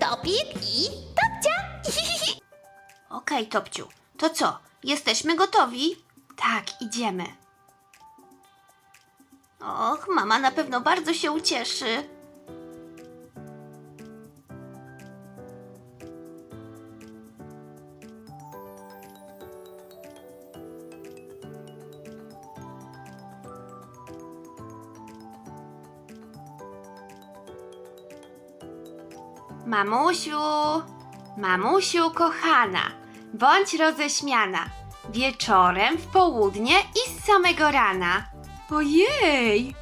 Topik i Topcia. Okej, Topciu, to co? Jesteśmy gotowi? Tak, idziemy. Och, mama na pewno bardzo się ucieszy. Mamusiu, mamusiu kochana, bądź roześmiana. Wieczorem, w południe i z samego rana. Ojej!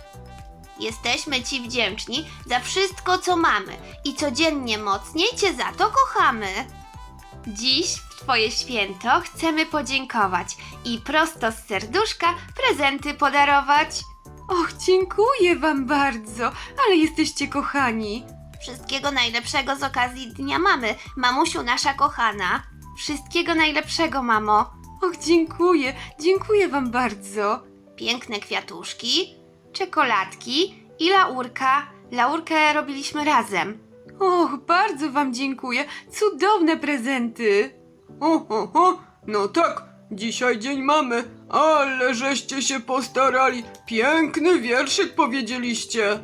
Jesteśmy Ci wdzięczni za wszystko, co mamy i codziennie mocniej Cię za to kochamy. Dziś w Twoje święto chcemy podziękować i prosto z serduszka prezenty podarować. Och, dziękuję wam bardzo, ale jesteście kochani. Wszystkiego najlepszego z okazji Dnia Mamy, mamusiu nasza kochana. Wszystkiego najlepszego, mamo. Och, dziękuję, dziękuję wam bardzo. Piękne kwiatuszki, czekoladki i laurka. Laurkę robiliśmy razem. Och, bardzo wam dziękuję. Cudowne prezenty. O, ho, ho. No tak, dzisiaj dzień mamy, ale żeście się postarali. Piękny wierszyk powiedzieliście.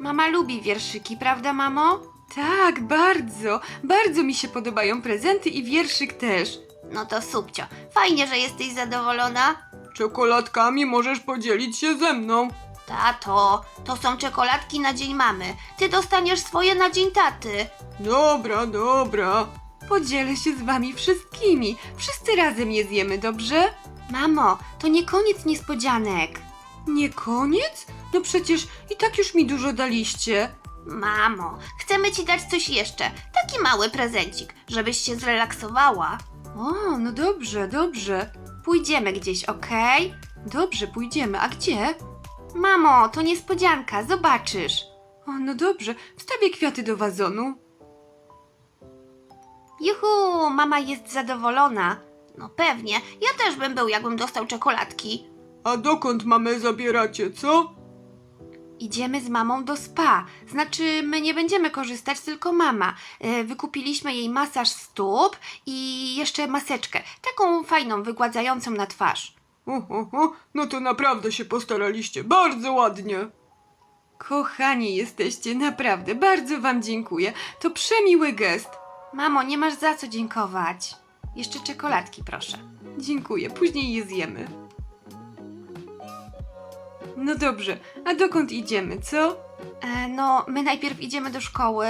Mama lubi wierszyki, prawda, mamo? Tak, bardzo. Bardzo mi się podobają prezenty i wierszyk też. No to subcio. Fajnie, że jesteś zadowolona. Czekoladkami możesz podzielić się ze mną. Tato, to są czekoladki na dzień mamy. Ty dostaniesz swoje na dzień taty. Dobra, dobra. Podzielę się z wami wszystkimi. Wszyscy razem je zjemy, dobrze? Mamo, to nie koniec niespodzianek. Nie koniec? No przecież i tak już mi dużo daliście. Mamo, chcemy ci dać coś jeszcze. Taki mały prezencik, żebyś się zrelaksowała. O, no dobrze, dobrze. Pójdziemy gdzieś, okej? Dobrze, pójdziemy. A gdzie? Mamo, to niespodzianka, zobaczysz. O, no dobrze. Wstawię kwiaty do wazonu. Juhu, mama jest zadowolona. No pewnie, ja też bym był, jakbym dostał czekoladki. A dokąd mamy zabieracie, co? Idziemy z mamą do spa. Znaczy, my nie będziemy korzystać, tylko mama. E, Wykupiliśmy jej masaż stóp i jeszcze maseczkę. Taką fajną, wygładzającą na twarz. O, o, o, no to naprawdę się postaraliście. Bardzo ładnie. Kochani jesteście, naprawdę. Bardzo wam dziękuję. To przemiły gest. Mamo, nie masz za co dziękować. Jeszcze czekoladki, proszę. Dziękuję, później je zjemy. No dobrze, a dokąd idziemy, co? E, no, my najpierw idziemy do szkoły,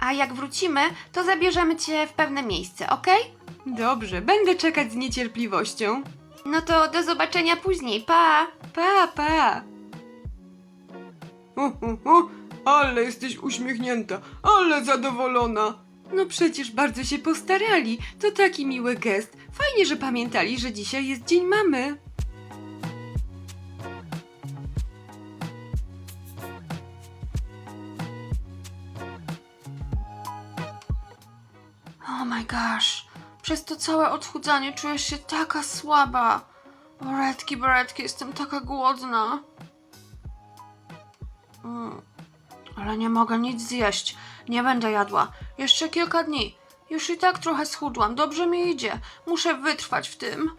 a jak wrócimy, to zabierzemy cię w pewne miejsce, okej? Dobrze, będę czekać z niecierpliwością. No to do zobaczenia później, pa! Pa, pa! O, o, o, ale jesteś uśmiechnięta, ale zadowolona. No przecież bardzo się postarali. To taki miły gest. Fajnie, że pamiętali, że dzisiaj jest dzień mamy. Przez to całe odchudzanie czujesz się taka słaba. Boretki, boretki, jestem taka głodna. Mm, ale nie mogę nic zjeść. Nie będę jadła. Jeszcze kilka dni. Już i tak trochę schudłam. Dobrze mi idzie. Muszę wytrwać w tym.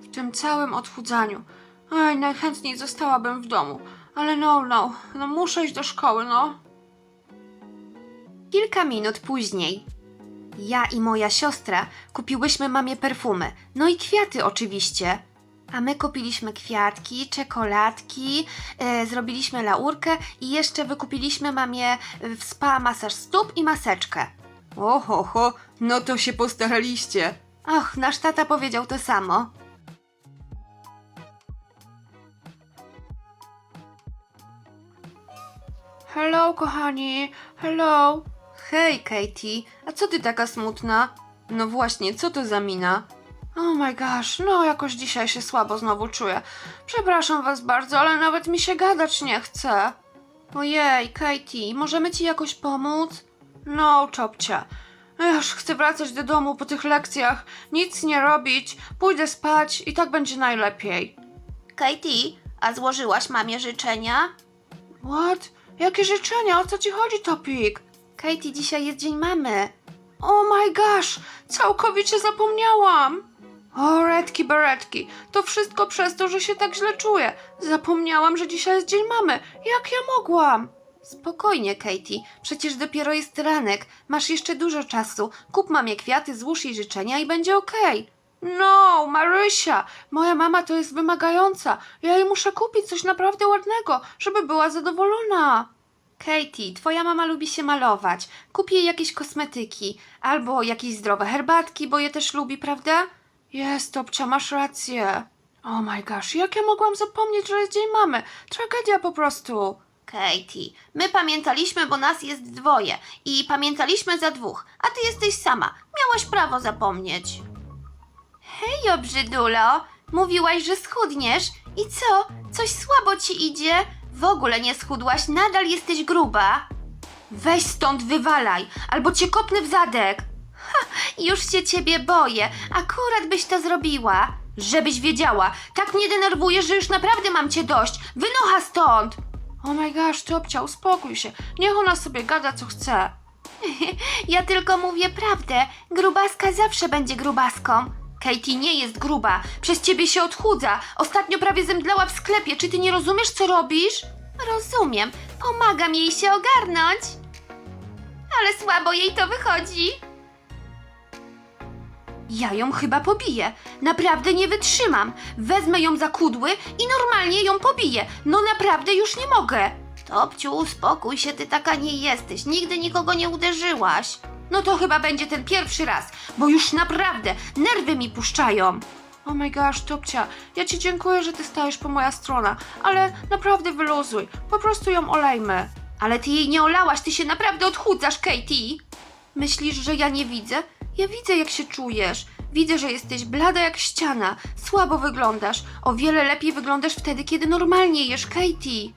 W tym całym odchudzaniu. Ej, najchętniej zostałabym w domu. Ale no, no. No muszę iść do szkoły, no. Kilka minut później. Ja i moja siostra kupiłyśmy mamie perfumy, no i kwiaty oczywiście. A my kupiliśmy kwiatki, czekoladki, e, zrobiliśmy laurkę i jeszcze wykupiliśmy mamie e, w spa masaż stóp i maseczkę. Oho, ho, no to się postaraliście. Och, nasz tata powiedział to samo. Hello, kochani, hello. Hej, Katie, a co ty taka smutna? No właśnie, co to za mina? Oh my gosh, no jakoś dzisiaj się słabo znowu czuję. Przepraszam was bardzo, ale nawet mi się gadać nie chce. Ojej, Katie, możemy ci jakoś pomóc? No, czopcia. Już chcę wracać do domu po tych lekcjach, nic nie robić, pójdę spać i tak będzie najlepiej. Katie, a złożyłaś mamie życzenia? What? Jakie życzenia? O co ci chodzi, Topik? Katie, dzisiaj jest dzień mamy. Oh my gosh, całkowicie zapomniałam. O, redki beretki, to wszystko przez to, że się tak źle czuję. Zapomniałam, że dzisiaj jest dzień mamy. Jak ja mogłam? Spokojnie, Katie. Przecież dopiero jest ranek. Masz jeszcze dużo czasu. Kup mamie kwiaty, złóż jej życzenia i będzie okej. No, Marysia, moja mama to jest wymagająca. Ja jej muszę kupić coś naprawdę ładnego, żeby była zadowolona. Katie, twoja mama lubi się malować. Kup jej jakieś kosmetyki albo jakieś zdrowe herbatki, bo je też lubi, prawda? Jest, Topcia, masz rację. Oh my gosh, jak ja mogłam zapomnieć, że jest dzień mamy? Tragedia po prostu. Katie, my pamiętaliśmy, bo nas jest dwoje i pamiętaliśmy za dwóch, a ty jesteś sama. Miałaś prawo zapomnieć. Hej, obrzydulo, mówiłaś, że schudniesz i co? Coś słabo ci idzie? W ogóle nie schudłaś, nadal jesteś gruba. Weź stąd, wywalaj, albo cię kopnę w zadek. Już się ciebie boję, akurat byś to zrobiła. Żebyś wiedziała, tak mnie denerwujesz, że już naprawdę mam cię dość. Wynocha stąd! Oh my gosh, Topcia, uspokój się. Niech ona sobie gada, co chce. Ja tylko mówię prawdę. Grubaska zawsze będzie grubaską. Katie nie jest gruba, przez ciebie się odchudza. Ostatnio prawie zemdlała w sklepie. Czy ty nie rozumiesz, co robisz? Rozumiem, pomagam jej się ogarnąć. Ale słabo jej to wychodzi. Ja ją chyba pobiję. Naprawdę nie wytrzymam. Wezmę ją za kudły i normalnie ją pobiję. No naprawdę już nie mogę. Topciu, uspokój się, ty taka nie jesteś. Nigdy nikogo nie uderzyłaś. No to chyba będzie ten pierwszy raz, bo już naprawdę nerwy mi puszczają. Oh my gosh, Topcia, ja ci dziękuję, że ty stajesz po moja strona, ale naprawdę wyluzuj, po prostu ją olejmy. Ale ty jej nie olałaś, ty się naprawdę odchudzasz, Katie. Myślisz, że ja nie widzę? Ja widzę, jak się czujesz. Widzę, że jesteś blada jak ściana, słabo wyglądasz. O wiele lepiej wyglądasz wtedy, kiedy normalnie jesz, Katie.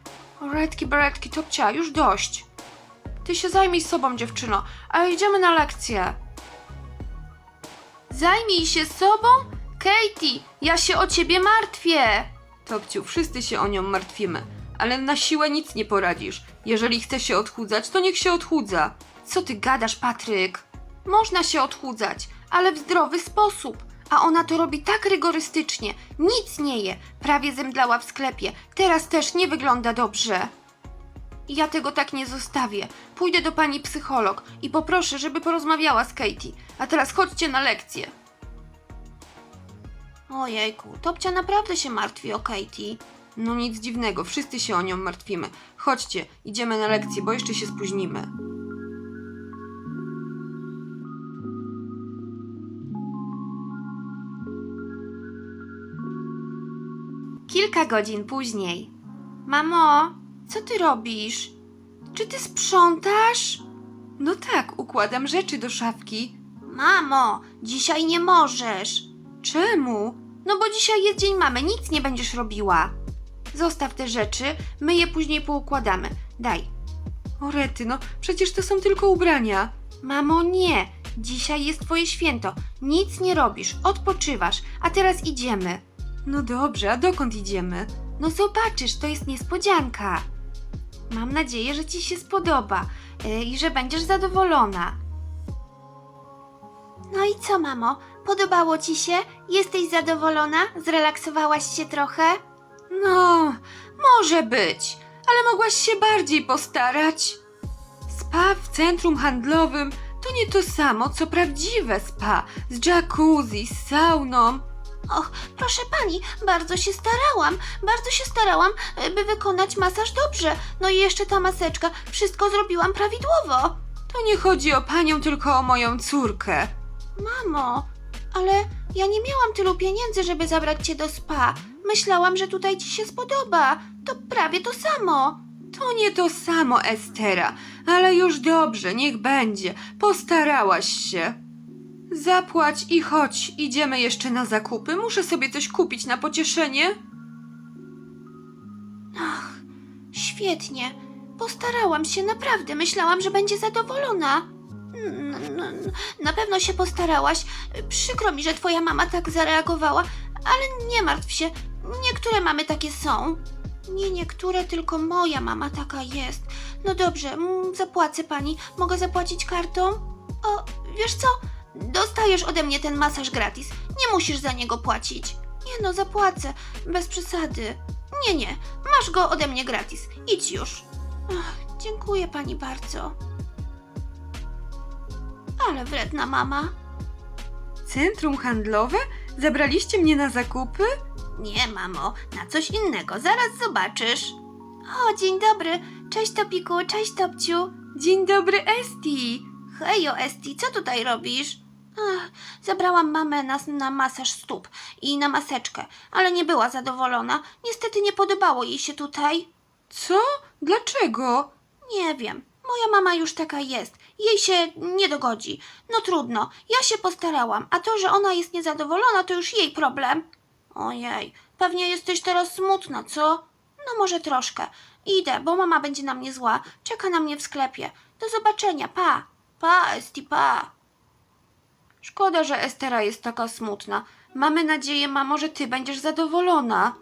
Redki, beretki, Topcia, już dość. Ty się zajmij sobą, dziewczyno, a idziemy na lekcję. Zajmij się sobą? Katie, ja się o ciebie martwię. Topciu, wszyscy się o nią martwimy, ale na siłę nic nie poradzisz. Jeżeli chce się odchudzać, to niech się odchudza. Co ty gadasz, Patryk? Można się odchudzać, ale w zdrowy sposób. A ona to robi tak rygorystycznie. Nic nie je. Prawie zemdlała w sklepie. Teraz też nie wygląda dobrze. Ja tego tak nie zostawię. Pójdę do pani psycholog i poproszę, żeby porozmawiała z Katie. A teraz chodźcie na lekcję. Ojejku, Topcia naprawdę się martwi o Katie. No nic dziwnego, wszyscy się o nią martwimy. Chodźcie, idziemy na lekcję, bo jeszcze się spóźnimy. Kilka godzin później. Mamo, co ty robisz? Czy ty sprzątasz? No tak, układam rzeczy do szafki. Mamo, dzisiaj nie możesz. Czemu? No bo dzisiaj jest dzień mamy, nic nie będziesz robiła. Zostaw te rzeczy, my je później poukładamy. Daj. O no przecież to są tylko ubrania. Mamo, nie. Dzisiaj jest twoje święto. Nic nie robisz, odpoczywasz, a teraz idziemy. No dobrze, a dokąd idziemy? No zobaczysz, to jest niespodzianka. Mam nadzieję, że ci się spodoba yy, i że będziesz zadowolona. No i co, mamo? Podobało ci się? Jesteś zadowolona? Zrelaksowałaś się trochę? No, może być, ale mogłaś się bardziej postarać. Spa w centrum handlowym to nie to samo, co prawdziwe spa z jacuzzi, z sauną. Och, proszę pani, bardzo się starałam, bardzo się starałam, e, by wykonać masaż dobrze. No i jeszcze ta maseczka, wszystko zrobiłam prawidłowo. To nie chodzi o panią, tylko o moją córkę. Mamo, ale ja nie miałam tylu pieniędzy, żeby zabrać cię do spa. Myślałam, że tutaj ci się spodoba. To prawie to samo. To nie to samo, Estera, ale już dobrze, niech będzie. Postarałaś się. Zapłać i chodź, idziemy jeszcze na zakupy. Muszę sobie coś kupić na pocieszenie. Ach, świetnie. Postarałam się, naprawdę. Myślałam, że będzie zadowolona. N- n- Na pewno się postarałaś. Przykro mi, że twoja mama tak zareagowała, ale nie martw się. Niektóre mamy takie są. Nie niektóre, tylko moja mama taka jest. No dobrze, zapłacę pani. Mogę zapłacić kartą? O, wiesz co? Dostajesz ode mnie ten masaż gratis. Nie musisz za niego płacić. Nie no, zapłacę. Bez przesady. Nie, nie. Masz go ode mnie gratis. Idź już. Ach, dziękuję pani bardzo. Ale wredna mama. Centrum handlowe? Zabraliście mnie na zakupy? Nie, mamo, na coś innego. Zaraz zobaczysz. O, dzień dobry. Cześć, Topiku. Cześć, Topciu. Dzień dobry, Esti. Hejo, Esti, co tutaj robisz? Ach, zabrałam mamę na, na masaż stóp i na maseczkę, ale nie była zadowolona. Niestety nie podobało jej się tutaj. Co? Dlaczego? Nie wiem. Moja mama już taka jest. Jej się nie dogodzi. No trudno. Ja się postarałam, a to, że ona jest niezadowolona, to już jej problem. Ojej, pewnie jesteś teraz smutna, co? No może troszkę. Idę, bo mama będzie na mnie zła. Czeka na mnie w sklepie. Do zobaczenia, pa. Pa, Esti, pa. Szkoda, że Estera jest taka smutna. Mamy nadzieję, mamo, że ty będziesz zadowolona.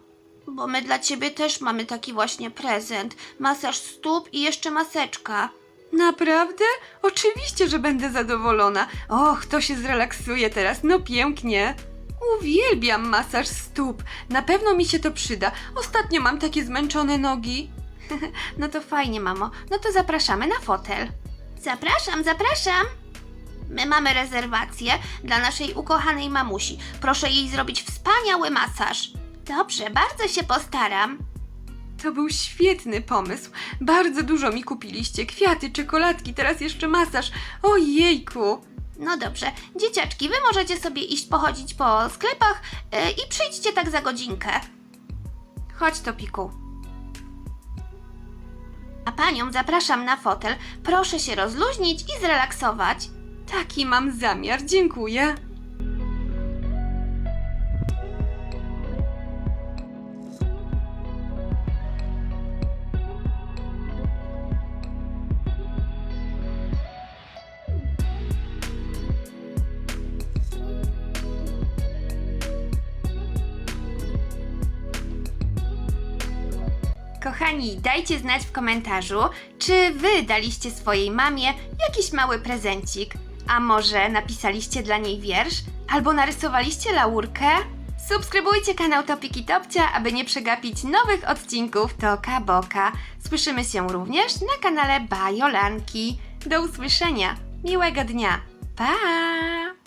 Bo my dla ciebie też mamy taki właśnie prezent. Masaż stóp i jeszcze maseczka. Naprawdę? Oczywiście, że będę zadowolona. Och, to się zrelaksuje teraz, no pięknie. Uwielbiam masaż stóp. Na pewno mi się to przyda. Ostatnio mam takie zmęczone nogi. No to fajnie, mamo. No to zapraszamy na fotel. Zapraszam, zapraszam. My mamy rezerwację dla naszej ukochanej mamusi. Proszę jej zrobić wspaniały masaż. Dobrze, bardzo się postaram. To był świetny pomysł. Bardzo dużo mi kupiliście. Kwiaty, czekoladki, teraz jeszcze masaż. Ojejku. No dobrze, dzieciaczki, wy możecie sobie iść pochodzić po sklepach e, i przyjdźcie tak za godzinkę. Chodź, Topiku. A panią zapraszam na fotel. Proszę się rozluźnić i zrelaksować. Taki mam zamiar, dziękuję. Kochani, dajcie znać w komentarzu, czy wy daliście swojej mamie jakiś mały prezencik. A może napisaliście dla niej wiersz? Albo narysowaliście laurkę? Subskrybujcie kanał Topiki Topcia, aby nie przegapić nowych odcinków Toka Boka. Słyszymy się również na kanale Bajolanki. Do usłyszenia. Miłego dnia. Pa!